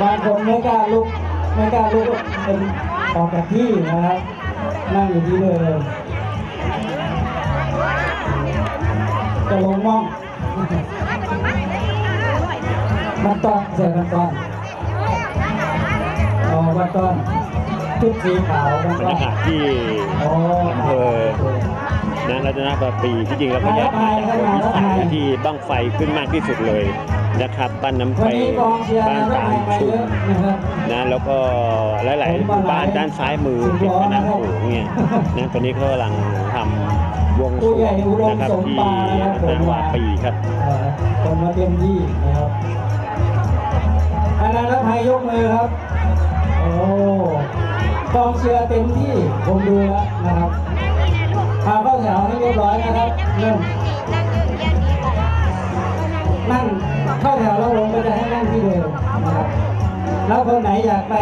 บางคนไม่กล้าลุกไม่กล้าลุกเป็นออกจากที่นะครับนั่งอยู่ที่เดิมจะลงม่องมันต้อนเสียมันต้อนอ๋อมันต้อนชุดสีขาวมันบรต้รอนยากาศที่โอ้อำเภอนะรัตนบปีที่จริงแล้วก็อยากจะเป็นอีสานที่บ้างไฟขึ้นมากที่สุดเลย นะครับบ้านน้ำไฟวันนี้กองเชียร์บ้านนะตาลมาชุเยมอะนะครับนะแล้วก็หลายๆบ้านด้านซ้ายมือติดแม่น้ำโขงเนี่ยนะตอนนี้เขากำลังทำบวงสรวงนะครับที่นาวาปีครับเอ่อคนมาเตรียมที่นะครับอนันต์ภัยยกมือครับโอ้กองเชียร์เต็มที่ผมดูแล้วนะครับพาเข้าแถวให้เรียบร้อยนะครับเริ่ม นั่งที่เดิมนะครับแล้วคนไหนอยากไป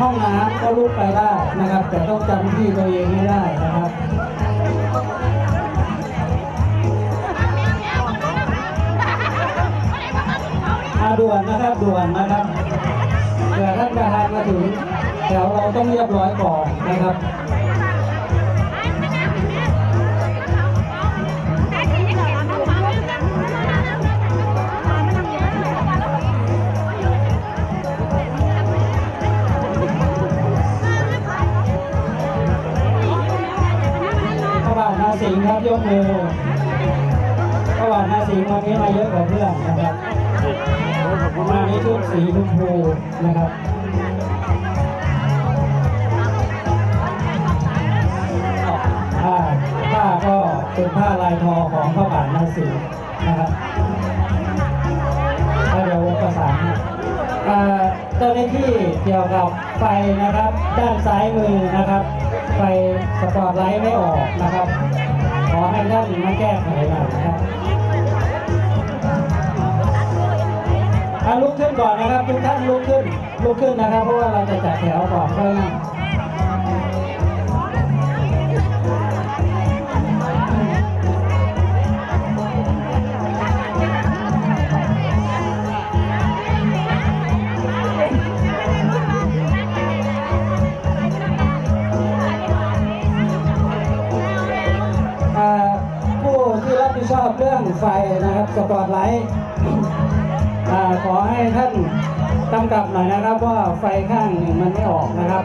ห้องน้ำก็ลุกไปได้นะครับ แต่ต้องจำที่ตัวเองไม่ได้นะครับอาด่วนนะครับด่วนนะครับเผื่อท่านประธานมาถึงแถวเราต้องเรียบร้อยก่อนนะครับ คือระบาทนาสิงวันนี้มาเยอะกว่าเพื่อนนะครับมาในชุดสีชมพูนะครับผ้าผ้าก็เป็นผ้าลายทอของพระบาทนาสิงนะครับแล้วเดี๋ยวประสานอ่า เจ้าหน้าที่เกี่ยวกับไฟนะครับ ด้านซ้ายมือนะครับ ไฟสปอตไลท์ไม่ออกนะครับ ขอให้ท่านมาแก้ไขหน่อยนะครับลุกขึ้นก่อนนะครับทุกท่านลุกขึ้นลุกขึ้นนะครับ เพราะว่าเราจะจัดแถวก่อนเพื่อ ไฟนะครับสปอตไลท์ขอให้ท่านกำกับหน่อยนะครับว่าไฟข้างหนึ่งมันไม่ออกนะครับ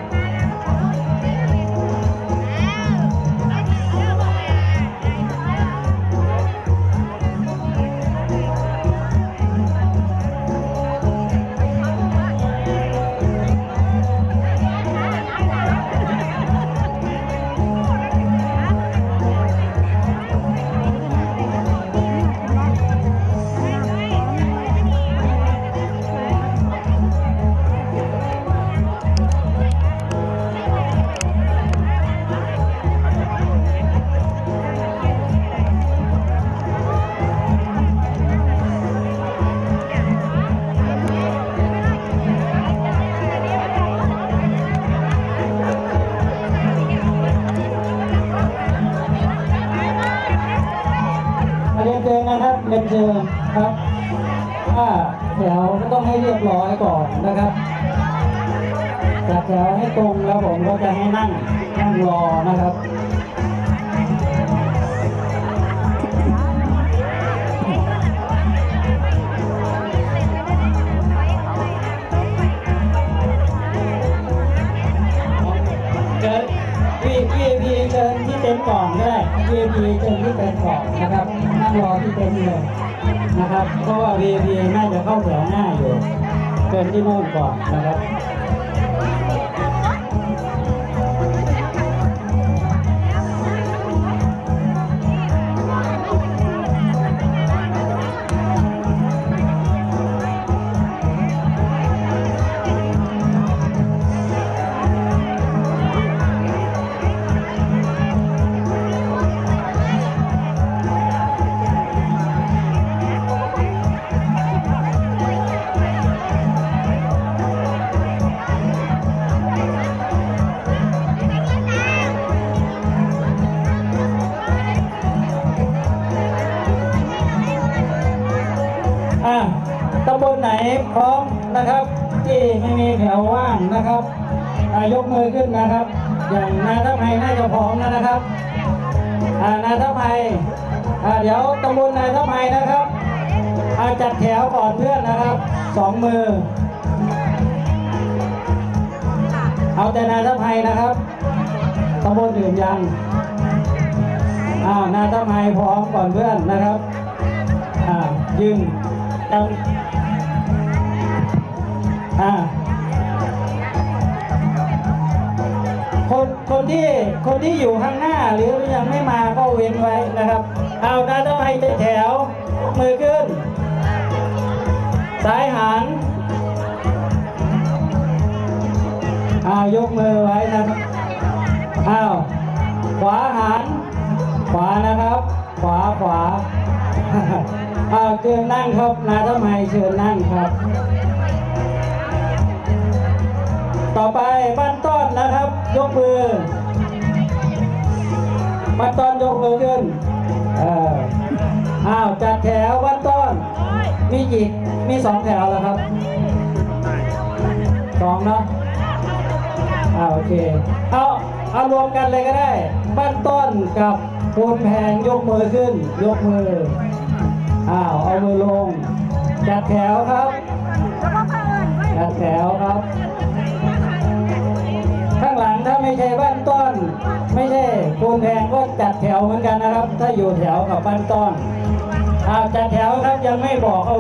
ครับถ้าแถวก็ต้องให้เรียบร้อยก่อนนะครับจัดแถวให้ตรงแล้วผมก็จะให้นั่งนั่งรอนะครับเชิญ VIP เชิญที่เต็นท์ก่อนก็ได้ VIP เชิญที่เต็นท์ก่อนนะครับ นั่งรอที่เต็นท์เลย นะครับ เพราะว่า VIP น่าจะเข้าแถวหน้าอยู่เชิญที่โน่นก่อนนะครับ อะตำบพร้อมนะครับ ที่ไม่มีแถวว่างนะครับยกมือขึ้นนะครับ อย่างนาทัพไทยน่าจะพร้อมแล้วนะครับนาทัพไทยเดี๋ยวตำบลนาทัพไทยนะครับจัดแถวก่อนเพื่อนนะครับสองมือ เอาแต่นาทัพไทยนะครับตำบลอื่นยังอ่านาทัพไทยพร้อมก่อนเพื่อนนะครับอ่ายืนตั้ง อ่าคนคนที่คนที่อยู่ข้างหน้าหรือยังไม่มาก็เว้นไว้นะครับ เอานาทัพไทยแถว มือขึ้นซ้ายหันอ้าวยกมือไว้นะครับอ้าวขวาหัน ขวานะครับ ขวาขวาอ้าวเชิญนั่งครับนาทำไมเชิญนั่งครับ ต่อไปบ้านต้นนะครับ ยกมือบ้านต้นยกมือขึ้นอออ้าวจัดแถวบ้านต้น มีกี่มีสองแถวแล้วครับสองเนาะอ่าวโอเคเอาเอารวมกันเลยก็ได้ บ้านต้นกับปูนแพงยกมือขึ้น ยกมืออ้าวเอามือลงจัดแถวครับจัดแถวครับ จัดแถวเหมือนกันนะครับ ถ้าอยู่แถวกับบ้านต้นอ้ากจัดแถวครับยังไม่บอกเอา